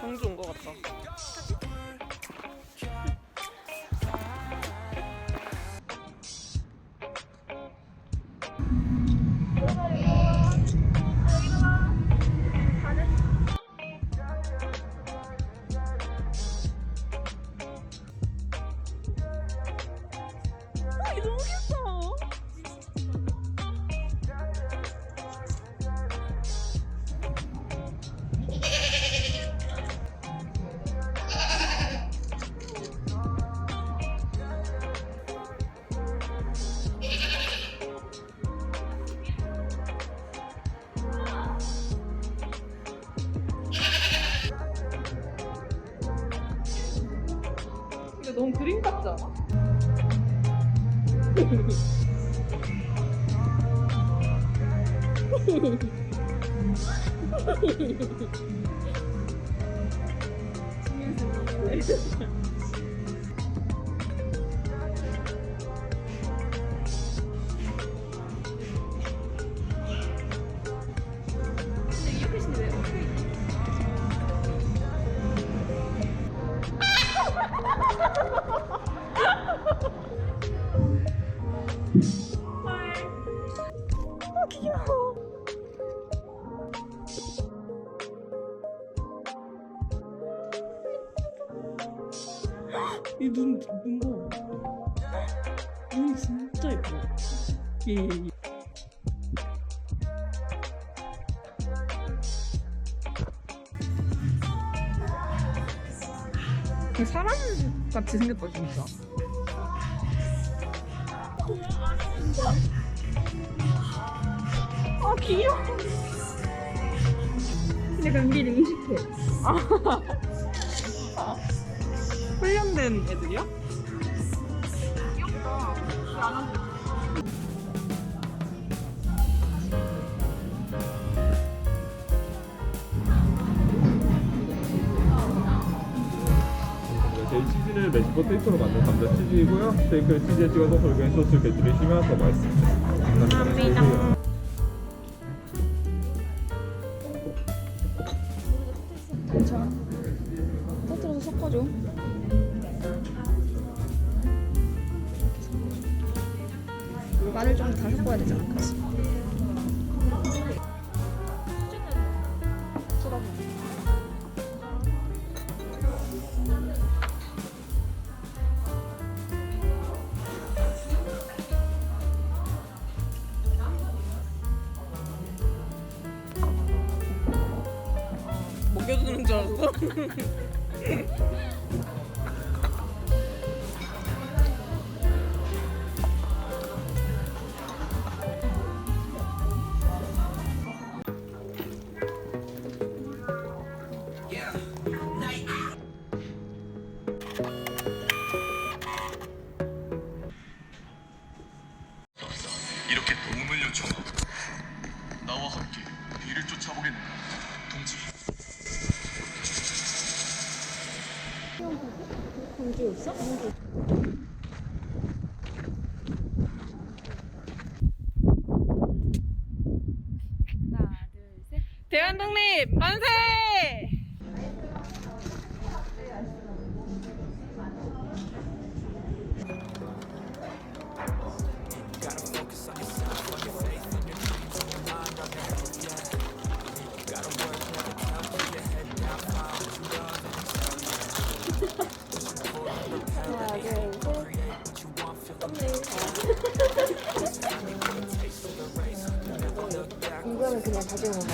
경주 온 것 같다. 근데 너무 그림 같지 않아? 이눈 눈 봐. 눈이 진짜 예뻐. 예, 예, 예. 사람 같이 생겼다 진짜. 아 귀여워. 근데 은근히 응식해. 아. 훈련된 애들이야? 저희 치즈를 메시 포테이토로 만든 감자 치즈이고요. 스테이크를 치즈에 찍어서 골뱅이 소스 이렇게 들으시면 더 맛있습니다. 감사합니다. 괜찮아. 터뜨려서 섞어줘. 마늘 좀다 섞어야 되잖아. 그치? 먹여주는 줄 알았어. 공주 있어? 공주. 먹어.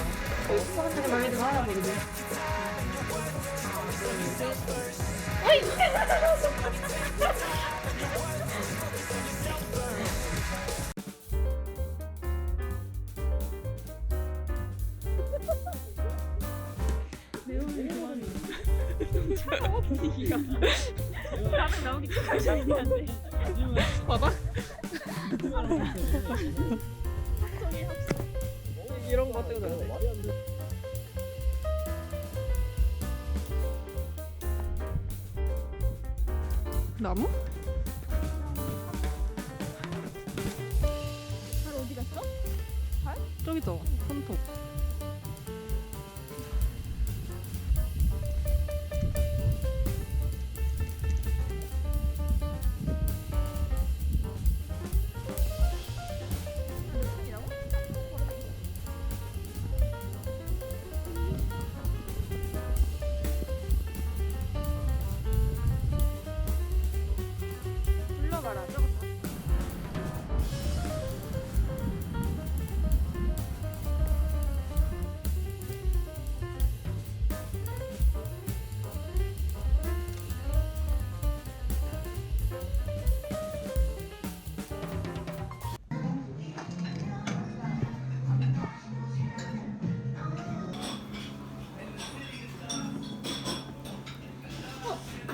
사람들이 많이 들어가야 보거든. 봐봐. 이런 거 어떻게 돼? 나무? 발 어디 갔어? 저기 있다. 손톱.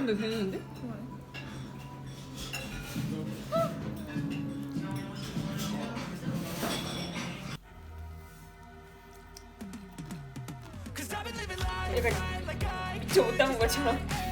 근데 되는데? 약간 미쳐 못 담은 것처럼.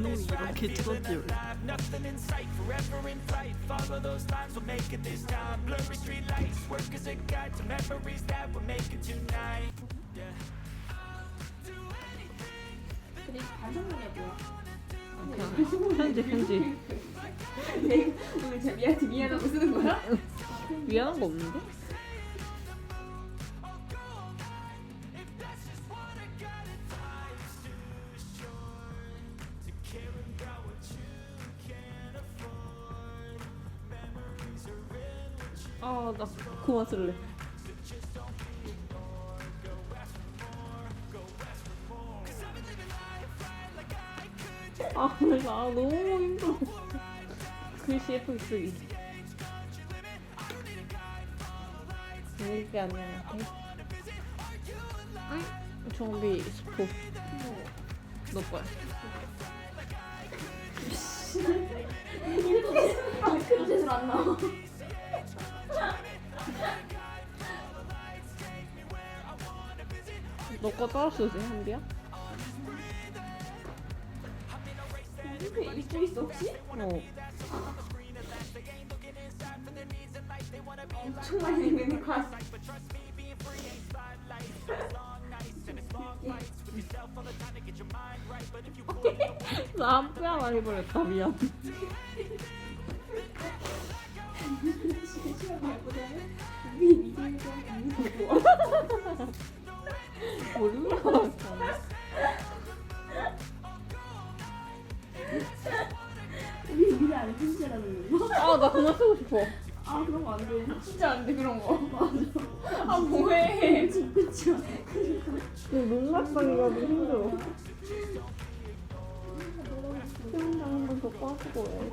이놈이 이렇게 찍었지 근데 반성문이야 뭐야? 편지 편지 오늘 저 미안해 미안하고 쓰는 거야? 미안한 거 없는데? 아, 나 그만 쓸래. 아, 나 너무 힘들어. 글씨 예쁘게 쓰기. 이게 아니야. 응? 정비 스포. 너 거야. 데서 안 나와. 너거 따라 쓰지, 한비야? 이쪽 있어 혹시? 어. 엄청 많이 있는 거 같아. 나 한비야 많이 버렸다, 미안. 몰라. 우리 미래 안에 편지라는 거. 아, 나 그만 쓰고 싶어. 아 그런 거 안 돼. 진짜 안 돼 그런 거. 맞아. 아 뭐해? 그쵸. 눈맞상이라도 힘들어. 수영장 한번 더 빠지고 해.